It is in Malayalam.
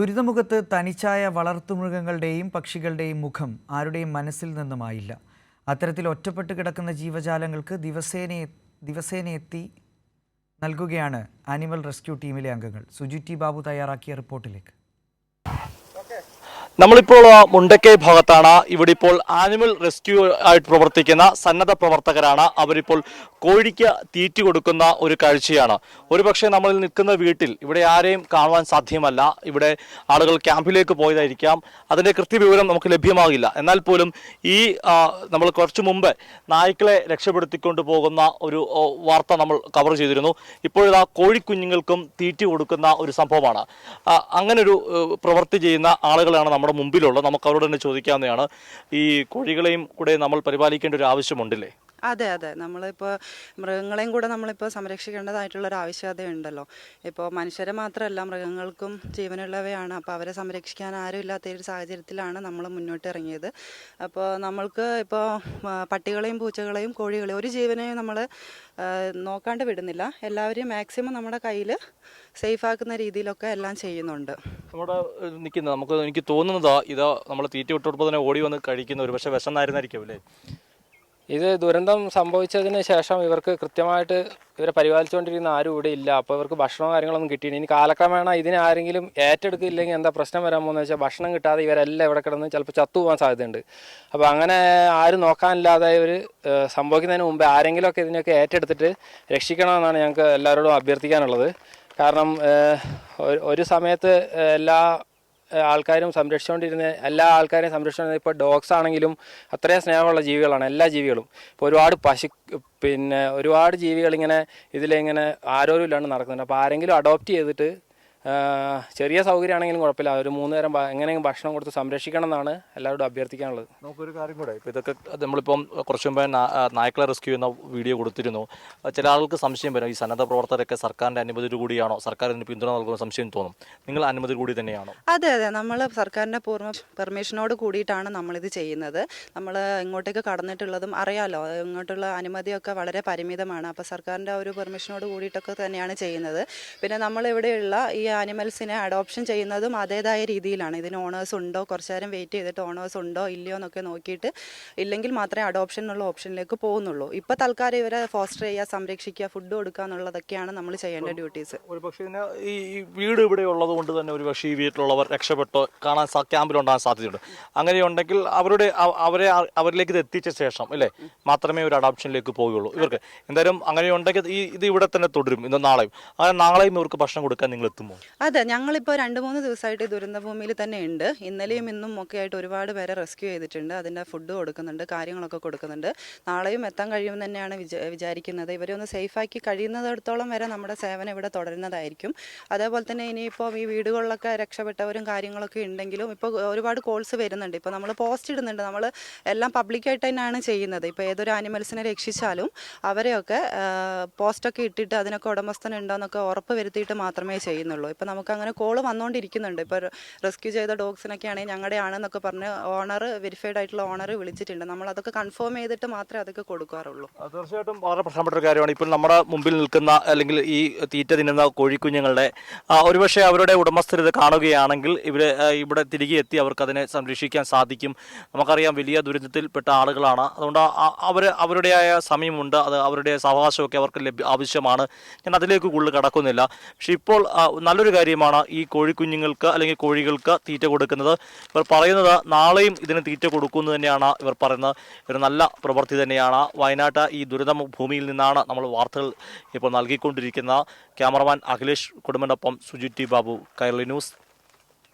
ദുരിതമുഖത്ത് തനിച്ചായ വളർത്തുമൃഗങ്ങളുടെയും പക്ഷികളുടെയും മുഖം ആരുടെയും മനസ്സിൽ നിന്നുമായില്ല. അത്തരത്തിൽ ഒറ്റപ്പെട്ട് കിടക്കുന്ന ജീവജാലങ്ങൾക്ക് ദിവസേന ദിവസേന എത്തി നൽകുകയാണ് ആനിമൽ റെസ്ക്യൂ ടീമിലെ അംഗങ്ങൾ. സുജി ടി ബാബു തയ്യാറാക്കിയ റിപ്പോർട്ടിലേക്ക്. നമ്മളിപ്പോൾ മുണ്ടക്കൈ ഭാഗത്താണ്. ഇവിടെ ഇപ്പോൾ ആനിമൽ റെസ്ക്യൂ ആയിട്ട് പ്രവർത്തിക്കുന്ന സന്നദ്ധ പ്രവർത്തകരാണ്. അവരിപ്പോൾ കോഴിക്ക് തീറ്റ കൊടുക്കുന്ന ഒരു കാഴ്ചയാണ്. ഒരുപക്ഷെ നമ്മൾ നിൽക്കുന്ന വീട്ടിൽ ഇവിടെ ആരെയും കാണുവാൻ സാധ്യമല്ല. ഇവിടെ ആളുകൾ ക്യാമ്പിലേക്ക് പോയതായിരിക്കാം. അതിന്റെ കൃത്യവിവരം നമുക്ക് ലഭ്യമാകില്ല. എന്നാൽ പോലും ഈ നമ്മൾ കുറച്ചു മുമ്പ് നായ്ക്കളെ രക്ഷപ്പെടുത്തിക്കൊണ്ട് പോകുന്ന ഒരു വാർത്ത നമ്മൾ കവർ ചെയ്തിരുന്നു. ഇപ്പോഴിതാ കോഴിക്കുഞ്ഞുങ്ങൾക്കും തീറ്റ കൊടുക്കുന്ന ഒരു സംഭവമാണ്. അങ്ങനൊരു പ്രവൃത്തി ചെയ്യുന്ന ആളുകളാണ് നമ്മുടെ മുമ്പിലുള്ളത്. നമുക്ക് അവരോട് തന്നെ ചോദിക്കാവുന്നതാണ്. ഈ കോഴികളെയും കൂടെ നമ്മൾ പരിപാലിക്കേണ്ട ഒരു ആവശ്യമുണ്ടല്ലേ? അതെ അതെ. നമ്മളിപ്പോൾ മൃഗങ്ങളെയും കൂടെ നമ്മളിപ്പോൾ സംരക്ഷിക്കേണ്ടതായിട്ടുള്ള ഒരു ആവശ്യകതയുണ്ടല്ലോ ഇപ്പോൾ മനുഷ്യരെ മാത്രമല്ല മൃഗങ്ങൾക്കും ജീവനുള്ളവയാണ്. അപ്പോൾ അവരെ സംരക്ഷിക്കാൻ ആരും ഇല്ലാത്ത ഒരു സാഹചര്യത്തിലാണ് നമ്മൾ മുന്നോട്ട് ഇറങ്ങിയത് അപ്പോൾ നമ്മൾക്ക് ഇപ്പോൾ പട്ടികളെയും പൂച്ചകളെയും കോഴികളെയും ഒരു ജീവനെയും നമ്മൾ നോക്കാണ്ട് വിടുന്നില്ല. എല്ലാവരെയും മാക്സിമം നമ്മുടെ കയ്യിൽ സേഫ് ആക്കുന്ന രീതിയിലൊക്കെ എല്ലാം ചെയ്യുന്നുണ്ട്. നമ്മുടെ നിൽക്കുന്ന നിൽക്കുന്നത് നമുക്ക് എനിക്ക് തോന്നുന്നത് ഇതാ നമ്മൾ തീറ്റ വിട്ടുകൊടുപ്പോൾ തന്നെ ഓടി വന്ന് കഴിക്കുന്ന ഒരു പക്ഷേ വിശന്നായിരുന്നായിരിക്കും അല്ലേ ഇത് ദുരന്തം സംഭവിച്ചതിന് ശേഷം ഇവർക്ക് കൃത്യമായിട്ട് ഇവരെ പരിപാലിച്ചുകൊണ്ടിരിക്കുന്ന ആരും ഇവിടെ ഇല്ല. അപ്പോൾ ഇവർക്ക് ഭക്ഷണവും കാര്യങ്ങളൊന്നും കിട്ടിയില്ല. ഇനി കാലക്രമേണ ഇതിനെ ആരെങ്കിലും ഏറ്റെടുക്കില്ലെങ്കിൽ എന്താ പ്രശ്നം വരാൻ പോകുന്നത് വെച്ചാൽ ഭക്ഷണം കിട്ടാതെ ഇവരെല്ലാം ഇവിടെ കിടന്ന് ചിലപ്പോൾ ചത്തുപോകാൻ സാധ്യതയുണ്ട്. അപ്പോൾ അങ്ങനെ ആരും നോക്കാനില്ലാതെ ഇവർ സംഭവിക്കുന്നതിന് മുമ്പ് ആരെങ്കിലുമൊക്കെ ഇതിനൊക്കെ ഏറ്റെടുത്തിട്ട് രക്ഷിക്കണമെന്നാണ് ഞങ്ങൾക്ക് എല്ലാവരോടും അഭ്യർത്ഥിക്കാനുള്ളത്. കാരണം ഒരു- സമയത്ത് എല്ലാ ആൾക്കാരും സംരക്ഷിച്ചുകൊണ്ടിരുന്ന എല്ലാ ആൾക്കാരെയും സംരക്ഷിച്ചുകൊണ്ടിരുന്ന ഇപ്പോൾ ഡോഗ്സ് ആണെങ്കിലും അത്രയും സ്നേഹമുള്ള ജീവികളാണ് എല്ലാ ജീവികളും. ഇപ്പോൾ ഒരുപാട് പശു പിന്നെ ഒരുപാട് ജീവികൾ ഇങ്ങനെ ഇതിലിങ്ങനെ ആരോരും ഇല്ലാണ്ട് നടക്കുന്നുണ്ട്. അപ്പോൾ ആരെങ്കിലും അഡോപ്റ്റ് ചെയ്തിട്ട് ചെറിയ സൗകര്യമാണെങ്കിലും കുഴപ്പമില്ല. ഒരു മൂന്ന് നേരം എങ്ങനെയും എങ്ങനെയെങ്കിലും ഭക്ഷണം കൊടുത്ത് സംരക്ഷിക്കണം എന്നാണ് എല്ലാവരോടും അഭ്യർത്ഥിക്കാനുള്ളത്. നമുക്കൊരു കാര്യം കൂടെ ഇപ്പോൾ ഇതൊക്കെ നമ്മളിപ്പം കുറച്ച് മുമ്പേ നായ്ക്കളെ റെസ്ക്യൂ എന്ന വീഡിയോ കൊടുത്തിരുന്നു. ചില ആൾക്ക് സംശയം വരും ഈ സന്നദ്ധ പ്രവർത്തകരൊക്കെ സർക്കാരിന്റെ അനുമതി കൂടിയാണോ? സർക്കാർ ഇതിന് പിന്തുണ നൽകുന്ന സംശയം തോന്നും. നിങ്ങൾ അനുമതി കൂടി തന്നെയാണോ? അതെ അതെ. നമ്മൾ സർക്കാരിന്റെ പൂർണ പെർമിഷനോട് കൂടിയിട്ടാണ് നമ്മളിത് ചെയ്യുന്നത്. നമ്മൾ ഇങ്ങോട്ടേക്ക് കടന്നിട്ടുള്ളതും അറിയാലോ ഇങ്ങോട്ടുള്ള അനുമതിയൊക്കെ വളരെ പരിമിതമാണ്. അപ്പോൾ സർക്കാരിന്റെ ആ ഒരു പെർമിഷനോട് കൂടിയിട്ടൊക്കെ തന്നെയാണ് ചെയ്യുന്നത്. പിന്നെ നമ്മളിവിടെയുള്ള ഈ ആനിമൽസിനെ അഡോപ്ഷൻ ചെയ്യുന്നതും അതേതായ രീതിയിലാണ്. ഇതിന് ഓണേഴ്സ് ഉണ്ടോ? കുറച്ചു നേരം വെയിറ്റ് ചെയ്തിട്ട് ഓണേഴ്സ് ഉണ്ടോ? ഇല്ലയോ എന്നൊക്കെ നോക്കിയിട്ട് ഇല്ലെങ്കിൽ മാത്രമേ അഡോപ്ഷൻ എന്നുള്ള ഓപ്ഷനിലേക്ക് പോകുന്നുള്ളൂ. ഇപ്പോൾ തൽക്കാലം ഇവരെ ഫോസ്റ്റർ ചെയ്യുക സംരക്ഷിക്കുക ഫുഡ് കൊടുക്കുക എന്നുള്ളതൊക്കെയാണ് നമ്മൾ ചെയ്യേണ്ട ഡ്യൂട്ടീസ് ഒരു പക്ഷേ ഈ വീട് ഇവിടെ ഉള്ളത് കൊണ്ട് തന്നെ ഒരു പക്ഷേ ഈ വീട്ടിലുള്ളവർ രക്ഷപ്പെട്ടോ കാണാൻ ക്യാമ്പിലുണ്ടാകാൻ സാധ്യതയുണ്ട്. അങ്ങനെയുണ്ടെങ്കിൽ അവരുടെ അവരെ അവരിലേക്ക് ഇത് എത്തിച്ച ശേഷം അല്ലേ മാത്രമേ ഒരു അഡോപ്ഷനിലേക്ക് പോവുകയുള്ളൂ ഇവർക്ക് എന്തായാലും അങ്ങനെയുണ്ടെങ്കിൽ ഈ ഇത് ഇവിടെ തന്നെ തുടരും ഇന്ന് നാളെയും. അങ്ങനെ നാളെയും ഇവർക്ക് ഭക്ഷണം കൊടുക്കാൻ നിങ്ങൾ എത്തുമോ? അതെ ഞങ്ങളിപ്പോൾ രണ്ട് മൂന്ന് ദിവസമായിട്ട് ഈ ദുരന്തഭൂമിയിൽ തന്നെ ഉണ്ട് ഇന്നലെയും ഇന്നും ഒക്കെ ആയിട്ട് ഒരുപാട് പേരെ റെസ്ക്യൂ ചെയ്തിട്ടുണ്ട്. അതിന്റെ ഫുഡ് കൊടുക്കുന്നുണ്ട് കാര്യങ്ങളൊക്കെ കൊടുക്കുന്നുണ്ട്. നാളെയും എത്താൻ കഴിയുമെന്ന് തന്നെയാണ് വിചാ വിചാരിക്കുന്നത്. ഇവരെ ഒന്ന് സേഫാക്കി കഴിയുന്നിടത്തോളം വരെ നമ്മുടെ സേവനം ഇവിടെ തുടരുന്നതായിരിക്കും. അതേപോലെ തന്നെ ഇനിയിപ്പോൾ ഈ വീടുകളിലൊക്കെ രക്ഷപ്പെട്ടവരും കാര്യങ്ങളൊക്കെ ഉണ്ടെങ്കിലും ഇപ്പോൾ ഒരുപാട് കോൾസ് വരുന്നുണ്ട്. ഇപ്പോൾ നമ്മൾ പോസ്റ്റ് ഇടുന്നുണ്ട്. നമ്മൾ എല്ലാം പബ്ലിക്കായിട്ട് തന്നെയാണ് ചെയ്യുന്നത്. ഇപ്പോൾ ഏതൊരു ആനിമൽസിനെ രക്ഷിച്ചാലും അവരെയൊക്കെ പോസ്റ്റൊക്കെ ഇട്ടിട്ട് അതിനൊക്കെ ഉടമസ്ഥനുണ്ടോ എന്നൊക്കെ ഉറപ്പ് വരുത്തിയിട്ട് മാത്രമേ ചെയ്യുന്നുള്ളൂ. ഇപ്പോൾ നമുക്ക് അങ്ങനെ കോൾ വന്നുകൊണ്ടിരിക്കുന്നുണ്ട് ഇപ്പോൾ റെസ്ക്യൂ ചെയ്ത ഡോഗ്സിനൊക്കെ ആണെങ്കിൽ ഞങ്ങളുടെ ആണെന്നൊക്കെ പറഞ്ഞ് ഓണർ വെരിഫൈഡ് ആയിട്ടുള്ള ഓണർ വിളിച്ചിട്ടുണ്ട്. നമ്മൾ അതൊക്കെ കൺഫേം ചെയ്തിട്ട് മാത്രമേ അതൊക്കെ കൊടുക്കാറുള്ളൂ. തീർച്ചയായിട്ടും വളരെ പ്രധാനപ്പെട്ട ഒരു കാര്യമാണ്. ഇപ്പോൾ നമ്മുടെ മുമ്പിൽ നിൽക്കുന്ന അല്ലെങ്കിൽ ഈ തീറ്റ തിന്നുന്ന കോഴിക്കുഞ്ഞുങ്ങളുടെ ഒരുപക്ഷെ അവരുടെ ഉടമസ്ഥരിത് കാണുകയാണെങ്കിൽ ഇവരെ ഇവിടെ തിരികെ എത്തി അവർക്ക് അതിനെ സംരക്ഷിക്കാൻ സാധിക്കും. നമുക്കറിയാം വലിയ ദുരിതത്തിൽപ്പെട്ട ആളുകളാണ്. അതുകൊണ്ട് അവർ അവരുടേതായ സമയമുണ്ട്. അത് അവരുടെ സാവകാശമൊക്കെ അവർക്ക് ലഭ്യ ആവശ്യമാണ്. ഞാൻ അതിലേക്ക് കൂടുതൽ കടക്കുന്നില്ല. പക്ഷേ ഇപ്പോൾ ആ, നല്ലൊരു കാര്യമാണ് ഈ കോഴിക്കുഞ്ഞുങ്ങൾക്ക് അല്ലെങ്കിൽ കോഴികൾക്ക് തീറ്റ കൊടുക്കുന്നത്. ഇവർ പറയുന്നത് നാളെയും ഇതിന് തീറ്റ കൊടുക്കുന്നു തന്നെയാണ് ഇവർ പറയുന്നത്. ഒരു നല്ല പ്രവൃത്തി തന്നെയാണ്. വയനാട്ട് ഈ ദുരിത ഭൂമിയിൽ നിന്നാണ് നമ്മൾ വാർത്തകൾ ഇപ്പോൾ നൽകിക്കൊണ്ടിരിക്കുന്ന ക്യാമറമാൻ അഖിലേഷ് കുടുംബനൊപ്പം സുജിത് ടി ബാബു കൈരളി ന്യൂസ്.